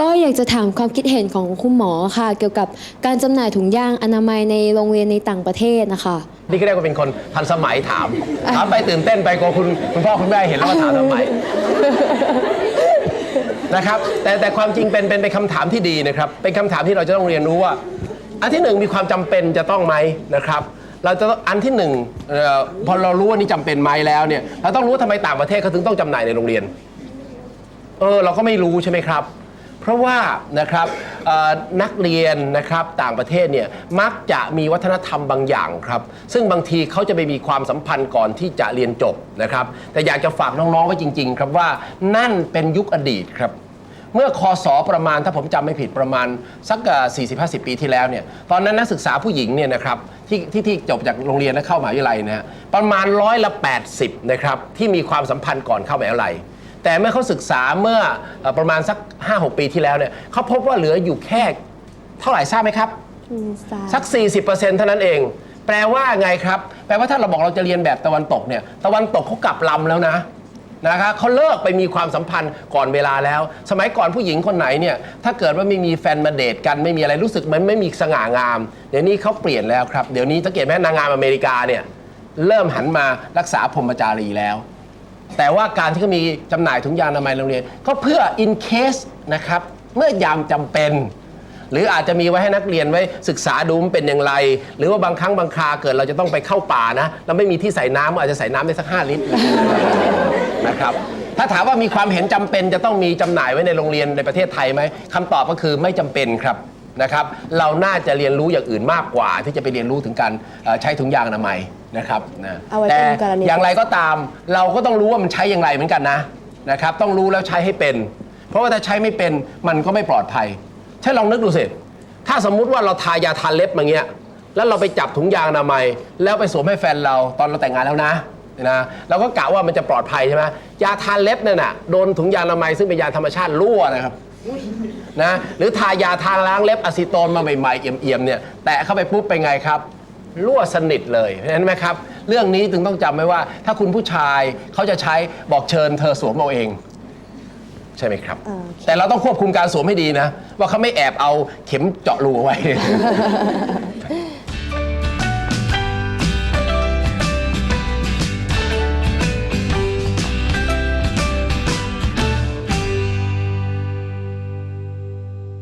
ก็อยากจะถามความคิดเห็นของคุณหมอค่ะ เกี่ยวกับการจำหน่ายถุงยางอนามัยในโรงเรียนในต่างประเทศนะคะ นี่ก็เรียกว่าเป็นคนทันสมัยถาม ถามไปตื่นเต้นไปกลัวคุณคุณพ่อคุณแม่เห็นแล้วก็ถามทำไม นะครับ แต่แต่ความจริงเป็นเป็นเป็นคำถามที่ดีนะครับ เป็นคำถามที่เราจะต้องเรียนรู้ว่า อันที่หนึ่งมีความจำเป็นจะต้องไหมนะครับ เราจะต้องอันที่หนึ่งเอ่อพอเรารู้ว่านี่จำเป็นไหมแล้วเนี่ยเราต้องรู้ว่าทำไมต่างประเทศเขาถึงต้องจำหน่ายในโรงเรียน เออเราก็ไม่รู้ใช่ไหมครับ เพราะว่านะครับเอ่อนักเรียนนะครับต่างประเทศเนี่ยมักจะมีวัฒนธรรมบางอย่างครับ ซึ่งบางทีเขาจะไปมีความสัมพันธ์ก่อนที่จะเรียนจบนะครับ แต่อยากจะฝากน้องๆไว้จริง ๆ ครับว่านั่นเป็นยุคอดีตครับ เมื่อคศประมาณถ้าผมจำไม่ผิดประมาณสักสี่สิบห้าสิบปีที่แล้วเนี่ยตอนนั้นนักศึกษาผู้หญิงเนี่ยนะครับที่ที่ที่จบจากโรงเรียนและเข้ามหาวิทยาลัยนะฮะประมาณร้อยละ 80นะครับที่มีความสัมพันธ์ก่อนเข้ามหาวิทยาลัย แต่เมื่อเขาศึกษาเมื่อเอ่อประมาณสัก 5-6 ปีที่แล้วเนี่ยเขาพบว่าเหลืออยู่แค่เท่าไหร่ทราบไหมครับสัก 40%เท่านั้นเอง แปลว่าไงครับ แปลว่าถ้าเราบอกเราจะเรียนแบบตะวันตกเนี่ย ตะวันตกเขากลับลำแล้วนะนะครับเขาเลิกไปมีความสัมพันธ์ก่อนเวลาแล้ว สมัยก่อนผู้หญิงคนไหนเนี่ย ถ้าเกิดว่าไม่มีแฟนมาเดทกันไม่มีอะไรรู้สึกมันไม่มีสง่างาม เดี๋ยวนี้เขาเปลี่ยนแล้วครับ เดี๋ยวนี้สังเกตไหมนางงามอเมริกาเนี่ย เริ่มหันมารักษาพรหมจารีแล้ว แต่ว่าการที่เขามีจำหน่ายถุงยางอนามัยโรงเรียน ก็เพื่อ in case นะครับ เมื่อยามจำเป็น หรืออาจจะมีไว้ให้นักเรียนไว้ศึกษาดูมันเป็นอย่างไร หรือว่าบางครั้งบางคราเกิดเราจะต้องไปเข้าป่านะเราไม่มีที่ใส่น้ำอาจจะใส่น้ำได้สัก 5 ลิตร นะครับถ้าถามว่ามีความเห็นจำเป็นจะต้องมีจำหน่ายไว้ในโรงเรียนในประเทศไทยไหมคำตอบก็คือไม่จำเป็นครับ นะครับเราน่าจะเรียนรู้อย่างอื่นมากกว่า ที่จะไปเรียนรู้ถึงการเอ่อใช้ถุงยางอนามัยนะครับนะเอาไว้แต่เป็นกรณี อย่างไรก็ตาม เราก็ต้องรู้ว่ามันใช้อย่างไรเหมือนกันนะนะครับต้องรู้แล้วใช้ให้เป็น เพราะว่าถ้าใช้ไม่เป็นมันก็ไม่ปลอดภัยใช่ลองนึกดูสิถ้าสมมุติว่าเราทายาทาเล็บมาเงี้ยแล้วเราไปจับถุงยางอนามัย แล้วไปสวมให้แฟนเราตอนเราแต่งงานแล้วนะนะเราก็กะว่ามันจะปลอดภัยใช่ไหมยาทาเล็บเนี่ยนะโดนถุงยางอนามัยซึ่งเป็นยาธรรมชาติรั่วนะครับ นะหรือทายาทาล้างเล็บอะซิโตนมาใหม่ๆเอี่ยมๆเนี่ยแตะเข้าไปปุ๊บเป็นไงครับรั่วสนิทเลยเห็นไหมครับ เรื่องนี้จึงต้องจำไว้ว่า ถ้าคุณผู้ชายเขาจะใช้บอกเชิญเธอสวมเอาเอง ใช่ไหมครับโอเคแต่เราต้องควบคุมการสวมให้ดีนะ ว่าเขาไม่แอบเอาเข็มเจาะรูเอาไว้